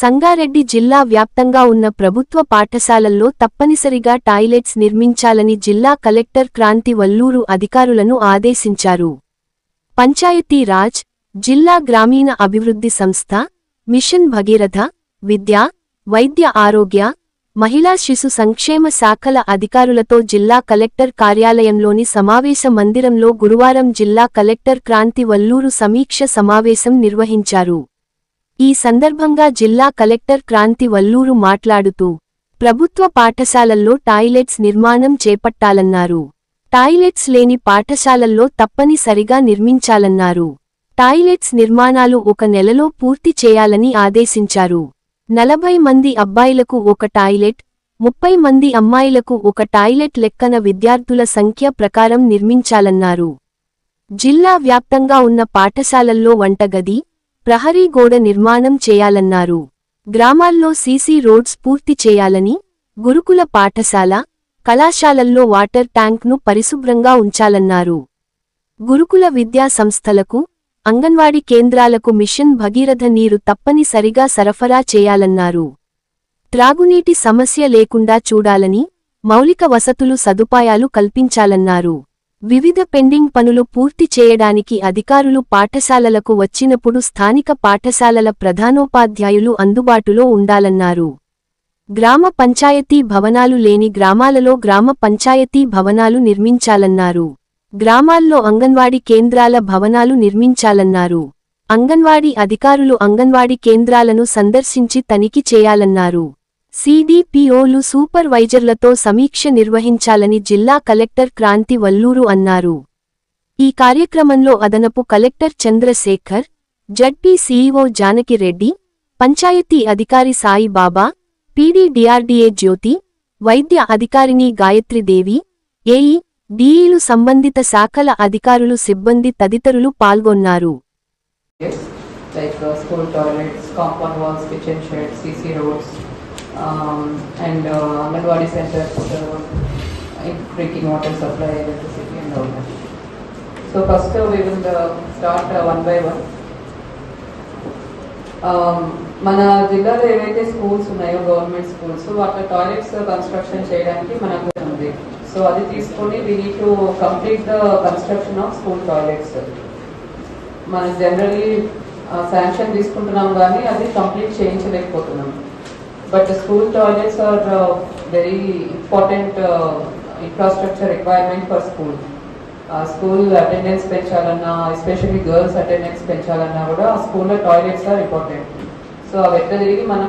సంగారెడ్డి జిల్లా వ్యాప్తంగా ఉన్న ప్రభుత్వ పాఠశాలల్లో తప్పనిసరిగా టాయిలెట్స్ నిర్మించాలని జిల్లా కలెక్టర్ క్రాంతి వల్లూరు అధికారులను ఆదేశించారు. పంచాయతీ రాజ్ జిల్లా గ్రామీణ అభివృద్ధి సంస్థ మిషన్ భగీరథ విద్య వైద్య ఆరోగ్య మహిళా శిశు సంక్షేమ శాఖల అధికారులతో జిల్లా కలెక్టర్ కార్యాలయంలోని సమావేశ మందిరంలో గురువారం జిల్లా కలెక్టర్ క్రాంతి వల్లూరు సమీక్ష సమావేశం నిర్వహించారు. ఈ సందర్భంగా జిల్లా కలెక్టర్ క్రాంతి వల్లూరు మాట్లాడుతూ ప్రభుత్వ పాఠశాలల్లో టాయిలెట్స్ నిర్మాణం చేపట్టాలన్నారు. టాయిలెట్స్ లేని పాఠశాలల్లో తప్పనిసరిగా నిర్మించాలన్నారు. టాయిలెట్స్ నిర్మాణాలు ఒక నెలలో పూర్తి చేయాలని ఆదేశించారు. నలభై మంది అబ్బాయిలకు ఒక టాయిలెట్ ముప్పై మంది అమ్మాయిలకు ఒక టాయిలెట్ లెక్కన విద్యార్థుల సంఖ్య ప్రకారం నిర్మించాలన్నారు. జిల్లా వ్యాప్తంగా ఉన్న పాఠశాలల్లో వంటగది ప్రహరీ గోడ నిర్మాణం చేయాలన్నారు. గ్రామాల్లో సీసీ రోడ్స్ పూర్తి చేయాలని గురుకుల పాఠశాల కళాశాలల్లో వాటర్ ట్యాంక్ను పరిశుభ్రంగా ఉంచాలన్నారు. గురుకుల విద్యా సంస్థలకు అంగన్వాడీ కేంద్రాలకు మిషన్ భగీరథ నీరు తప్పనిసరిగా సరఫరా చేయాలన్నారు. త్రాగునీటి సమస్య లేకుండా చూడాలని మౌలిక వసతులు సదుపాయాలు కల్పించాలన్నారు. వివిధ పెండింగ్ పనులు పూర్తి చేయడానికి అధికారులు పాఠశాలలకు వచ్చినప్పుడు స్థానిక పాఠశాలల ప్రధానోపాధ్యాయులు అందుబాటులో ఉండాలన్నారు. గ్రామ పంచాయతీ భవనాలు లేని గ్రామాలలో గ్రామ పంచాయతీ భవనాలు నిర్మించాలన్నారు. గ్రామాల్లో అంగన్వాడీ కేంద్రాల భవనాలు నిర్మించాలన్నారు. అంగన్వాడీ అధికారులు అంగన్వాడీ కేంద్రాలను సందర్శించి తనిఖీ చేయాలన్నారు. సిడిపిఓలు సూపర్వైజర్లతో సమీక్ష నిర్వహించాలని జిల్లా కలెక్టర్ క్రాంతి వల్లూరు అన్నారు. ఈ కార్యక్రమంలో అదనపు collector Chandrashekar ZP CEO Janakireddy panchayati అధికారి సాయి బాబా పీడీడీఆర్డీఏ జ్యోతి వైద్య అధికారిని గాయత్రిదేవి ఏఈ డీఈలు సంబంధిత శాఖల అధికారులు సిబ్బంది తదితరులు పాల్గొన్నారు. Like uh, school toilets, compound walls, kitchen sheds, CC roads, and anganwadi centre drinking water supply electricity and all supply, electricity and all start one by one మన జిల్లాలో ఏవైతే స్కూల్స్ ఉన్నాయో గవర్నమెంట్ స్కూల్స్ వాటి టాయిలెట్స్ కన్స్ట్రక్షన్ uh, చేయడానికి మనకు ఉంది. So అది తీసుకొని we need to complete the construction of school toilets మనం జనరలీ శాంక్షన్ uh, తీసుకుంటున్నాం కానీ అది కంప్లీట్ చేయించలేకపోతున్నాం. But school toilets are very important infrastructure requirement for school school attendance పెంచాలన్నా especially girls attendance పెంచాలన్నా కూడా స్కూల్లో టాయిలెట్స్ ఆర్ ఇంపార్టెంట్ సో అవి ఎట్లా తిరిగి మనం